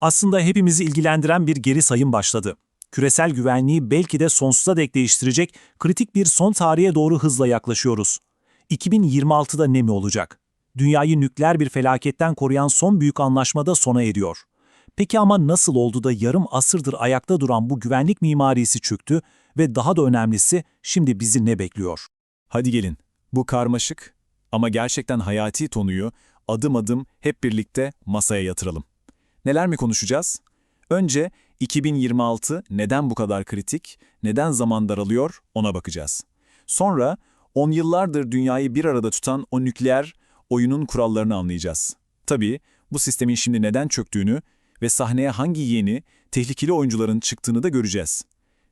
Aslında hepimizi ilgilendiren bir geri sayım başladı. Küresel güvenliği belki de sonsuza dek değiştirecek kritik bir son tarihe doğru hızla yaklaşıyoruz. 2026'da ne mi olacak? Dünyayı nükleer bir felaketten koruyan son büyük anlaşmada sona eriyor. Peki ama nasıl oldu da yarım asırdır ayakta duran bu güvenlik mimarisi çöktü ve daha da önemlisi şimdi bizi ne bekliyor? Hadi gelin, bu karmaşık ama gerçekten hayati konuyu adım adım hep birlikte masaya yatıralım. Neler mi konuşacağız? Önce 2026 neden bu kadar kritik, neden zaman daralıyor ona bakacağız. Sonra 10 yıllardır dünyayı bir arada tutan o nükleer oyunun kurallarını anlayacağız. Tabii bu sistemin şimdi neden çöktüğünü ve sahneye hangi yeni, tehlikeli oyuncuların çıktığını da göreceğiz.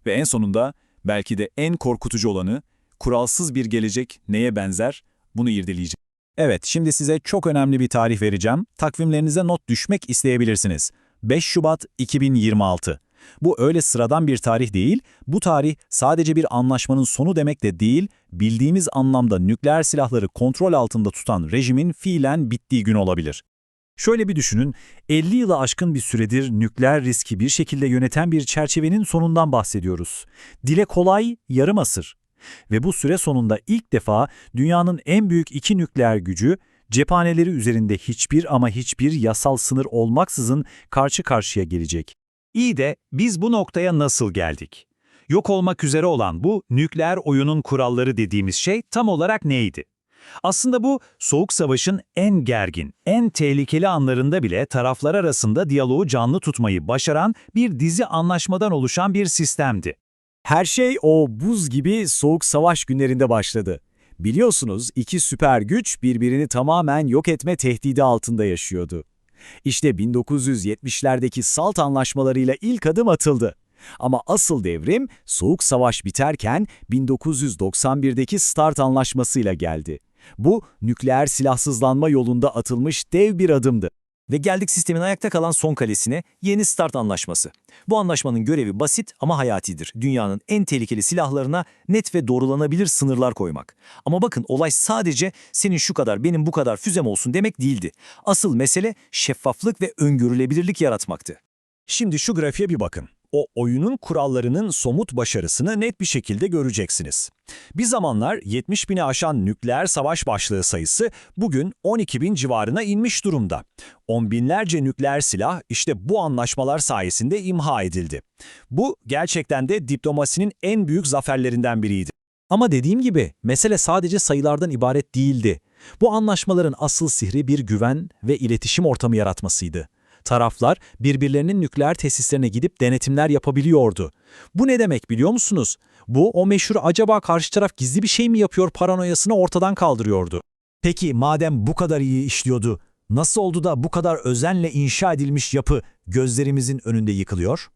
Ve en sonunda belki de en korkutucu olanı, kuralsız bir gelecek neye benzer bunu irdeleyeceğiz. Evet, şimdi size çok önemli bir tarih vereceğim. Takvimlerinize not düşmek isteyebilirsiniz. 5 Şubat 2026. Bu öyle sıradan bir tarih değil, bu tarih sadece bir anlaşmanın sonu demek de değil, bildiğimiz anlamda nükleer silahları kontrol altında tutan rejimin fiilen bittiği gün olabilir. Şöyle bir düşünün, 50 yılı aşkın bir süredir nükleer riski bir şekilde yöneten bir çerçevenin sonundan bahsediyoruz. Dile kolay, yarım asır. Ve bu süre sonunda ilk defa dünyanın en büyük iki nükleer gücü, cephaneleri üzerinde hiçbir ama hiçbir yasal sınır olmaksızın karşı karşıya gelecek. İyi de biz bu noktaya nasıl geldik? Yok olmak üzere olan bu nükleer oyunun kuralları dediğimiz şey tam olarak neydi? Aslında bu Soğuk Savaş'ın en gergin, en tehlikeli anlarında bile taraflar arasında diyaloğu canlı tutmayı başaran bir dizi anlaşmadan oluşan bir sistemdi. Her şey o buz gibi soğuk savaş günlerinde başladı. Biliyorsunuz iki süper güç birbirini tamamen yok etme tehdidi altında yaşıyordu. İşte 1970'lerdeki SALT anlaşmalarıyla ilk adım atıldı. Ama asıl devrim Soğuk Savaş biterken 1991'deki START anlaşmasıyla geldi. Bu nükleer silahsızlanma yolunda atılmış dev bir adımdı. Ve geldik sistemin ayakta kalan son kalesine, yeni START anlaşması. Bu anlaşmanın görevi basit ama hayatidir. Dünyanın en tehlikeli silahlarına net ve doğrulanabilir sınırlar koymak. Ama bakın olay sadece senin şu kadar benim bu kadar füzem olsun demek değildi. Asıl mesele şeffaflık ve öngörülebilirlik yaratmaktı. Şimdi şu grafiğe bir bakın. O oyunun kurallarının somut başarısını net bir şekilde göreceksiniz. Bir zamanlar 70 bini aşan nükleer savaş başlığı sayısı bugün 12 bin civarına inmiş durumda. On binlerce nükleer silah işte bu anlaşmalar sayesinde imha edildi. Bu gerçekten de diplomasinin en büyük zaferlerinden biriydi. Ama dediğim gibi mesele sadece sayılardan ibaret değildi. Bu anlaşmaların asıl sihri bir güven ve iletişim ortamı yaratmasıydı. Taraflar birbirlerinin nükleer tesislerine gidip denetimler yapabiliyordu. Bu ne demek biliyor musunuz? Bu o meşhur acaba karşı taraf gizli bir şey mi yapıyor paranoyasını ortadan kaldırıyordu. Peki madem bu kadar iyi işliyordu, nasıl oldu da bu kadar özenle inşa edilmiş yapı gözlerimizin önünde yıkılıyor?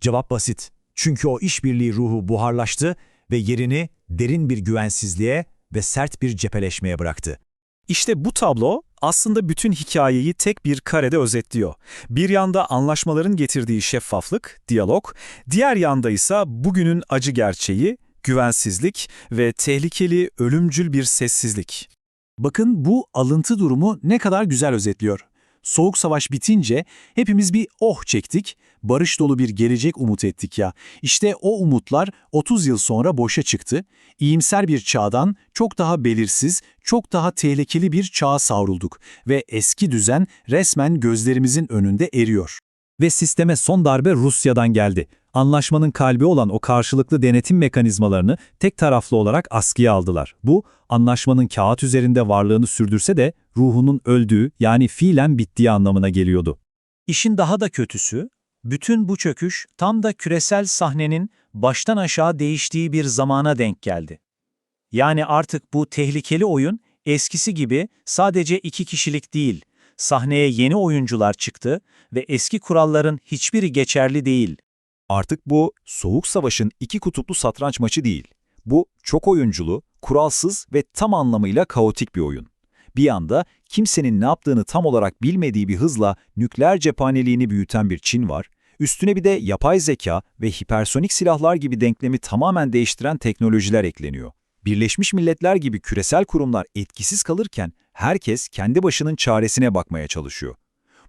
Cevap basit. Çünkü o işbirliği ruhu buharlaştı ve yerini derin bir güvensizliğe ve sert bir cepheleşmeye bıraktı. İşte bu tablo aslında bütün hikayeyi tek bir karede özetliyor. Bir yanda anlaşmaların getirdiği şeffaflık, diyalog, diğer yanda ise bugünün acı gerçeği, güvensizlik ve tehlikeli, ölümcül bir sessizlik. Bakın bu alıntı durumu ne kadar güzel özetliyor. Soğuk savaş bitince hepimiz bir oh çektik, barış dolu bir gelecek umut ettik ya. İşte o umutlar 30 yıl sonra boşa çıktı. İyimser bir çağdan çok daha belirsiz, çok daha tehlikeli bir çağa savrulduk ve eski düzen resmen gözlerimizin önünde eriyor. Ve sisteme son darbe Rusya'dan geldi. Anlaşmanın kalbi olan o karşılıklı denetim mekanizmalarını tek taraflı olarak askıya aldılar. Bu, anlaşmanın kağıt üzerinde varlığını sürdürse de ruhunun öldüğü yani fiilen bittiği anlamına geliyordu. İşin daha da kötüsü, bütün bu çöküş tam da küresel sahnenin baştan aşağı değiştiği bir zamana denk geldi. Yani artık bu tehlikeli oyun eskisi gibi sadece iki kişilik değil, sahneye yeni oyuncular çıktı ve eski kuralların hiçbiri geçerli değil. Artık bu Soğuk Savaş'ın iki kutuplu satranç maçı değil. Bu çok oyunculu, kuralsız ve tam anlamıyla kaotik bir oyun. Bir yanda kimsenin ne yaptığını tam olarak bilmediği bir hızla nükleer cephaneliğini büyüten bir Çin var. Üstüne bir de yapay zeka ve hipersonik silahlar gibi denklemi tamamen değiştiren teknolojiler ekleniyor. Birleşmiş Milletler gibi küresel kurumlar etkisiz kalırken herkes kendi başının çaresine bakmaya çalışıyor.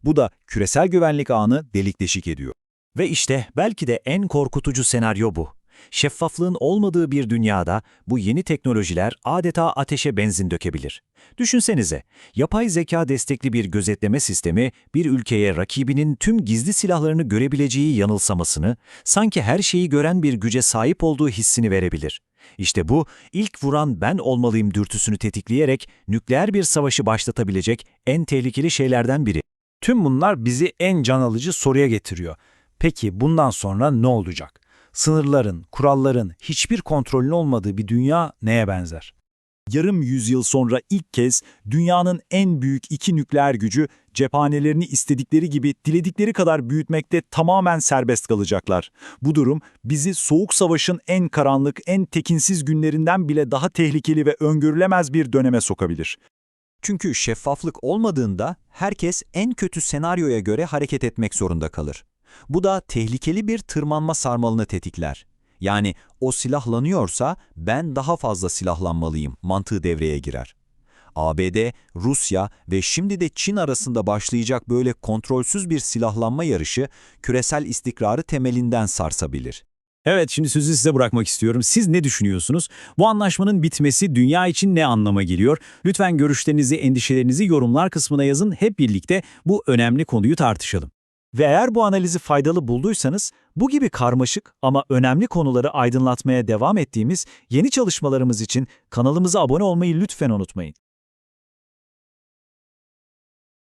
Bu da küresel güvenlik ağını delik deşik ediyor. Ve işte belki de en korkutucu senaryo bu. Şeffaflığın olmadığı bir dünyada bu yeni teknolojiler adeta ateşe benzin dökebilir. Düşünsenize, yapay zeka destekli bir gözetleme sistemi bir ülkeye rakibinin tüm gizli silahlarını görebileceği yanılsamasını, sanki her şeyi gören bir güce sahip olduğu hissini verebilir. İşte bu, ilk vuran ben olmalıyım dürtüsünü tetikleyerek nükleer bir savaşı başlatabilecek en tehlikeli şeylerden biri. Tüm bunlar bizi en can alıcı soruya getiriyor. Peki bundan sonra ne olacak? Sınırların, kuralların, hiçbir kontrolün olmadığı bir dünya neye benzer? Yarım yüzyıl sonra ilk kez dünyanın en büyük iki nükleer gücü cephanelerini istedikleri gibi diledikleri kadar büyütmekte tamamen serbest kalacaklar. Bu durum bizi Soğuk Savaş'ın en karanlık, en tekinsiz günlerinden bile daha tehlikeli ve öngörülemez bir döneme sokabilir. Çünkü şeffaflık olmadığında herkes en kötü senaryoya göre hareket etmek zorunda kalır. Bu da tehlikeli bir tırmanma sarmalını tetikler. Yani o silahlanıyorsa ben daha fazla silahlanmalıyım mantığı devreye girer. ABD, Rusya ve şimdi de Çin arasında başlayacak böyle kontrolsüz bir silahlanma yarışı küresel istikrarı temelinden sarsabilir. Evet, şimdi sözü size bırakmak istiyorum. Siz ne düşünüyorsunuz? Bu anlaşmanın bitmesi dünya için ne anlama geliyor? Lütfen görüşlerinizi, endişelerinizi yorumlar kısmına yazın. Hep birlikte bu önemli konuyu tartışalım. Ve eğer bu analizi faydalı bulduysanız, bu gibi karmaşık ama önemli konuları aydınlatmaya devam ettiğimiz yeni çalışmalarımız için kanalımıza abone olmayı lütfen unutmayın.